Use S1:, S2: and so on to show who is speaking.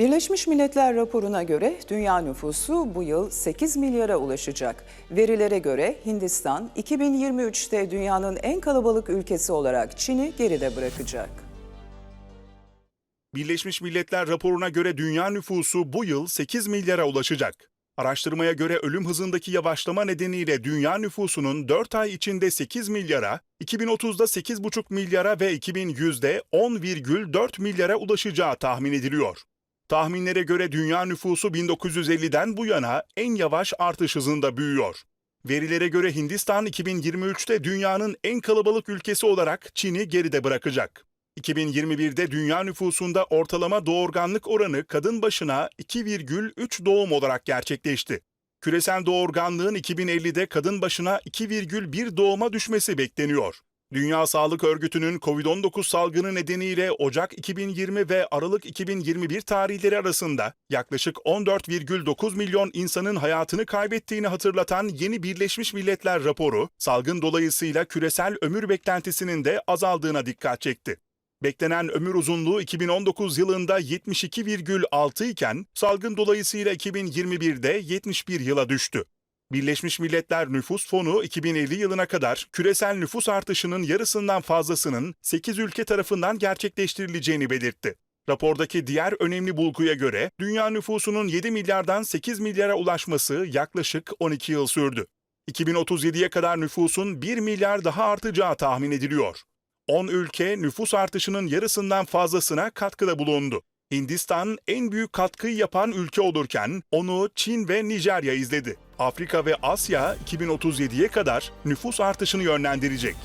S1: Birleşmiş Milletler raporuna göre dünya nüfusu bu yıl 8 milyara ulaşacak. Verilere göre Hindistan 2023'te dünyanın en kalabalık ülkesi olarak Çin'i geride bırakacak.
S2: Birleşmiş Milletler raporuna göre dünya nüfusu bu yıl 8 milyara ulaşacak. Araştırmaya göre ölüm hızındaki yavaşlama nedeniyle dünya nüfusunun 4 ay içinde 8 milyara, 2030'da 8,5 milyara ve 2100'de 10,4 milyara ulaşacağı tahmin ediliyor. Tahminlere göre dünya nüfusu 1950'den bu yana en yavaş artış hızında büyüyor. Verilere göre Hindistan 2023'te dünyanın en kalabalık ülkesi olarak Çin'i geride bırakacak. 2021'de dünya nüfusunda ortalama doğurganlık oranı kadın başına 2,3 doğum olarak gerçekleşti. Küresel doğurganlığın 2050'de kadın başına 2,1 doğuma düşmesi bekleniyor. Dünya Sağlık Örgütü'nün COVID-19 salgını nedeniyle Ocak 2020 ve Aralık 2021 tarihleri arasında yaklaşık 14,9 milyon insanın hayatını kaybettiğini hatırlatan yeni Birleşmiş Milletler raporu, salgın dolayısıyla küresel ömür beklentisinin de azaldığına dikkat çekti. Beklenen ömür uzunluğu 2019 yılında 72,6 iken salgın dolayısıyla 2021'de 71 yıla düştü. Birleşmiş Milletler Nüfus Fonu 2050 yılına kadar küresel nüfus artışının yarısından fazlasının 8 ülke tarafından gerçekleştirileceğini belirtti. Rapordaki diğer önemli bulguya göre dünya nüfusunun 7 milyardan 8 milyara ulaşması yaklaşık 12 yıl sürdü. 2037'ye kadar nüfusun 1 milyar daha artacağı tahmin ediliyor. 10 ülke nüfus artışının yarısından fazlasına katkıda bulundu. Hindistan en büyük katkıyı yapan ülke olurken onu Çin ve Nijerya izledi. Afrika ve Asya 2037'ye kadar nüfus artışını yönlendirecek.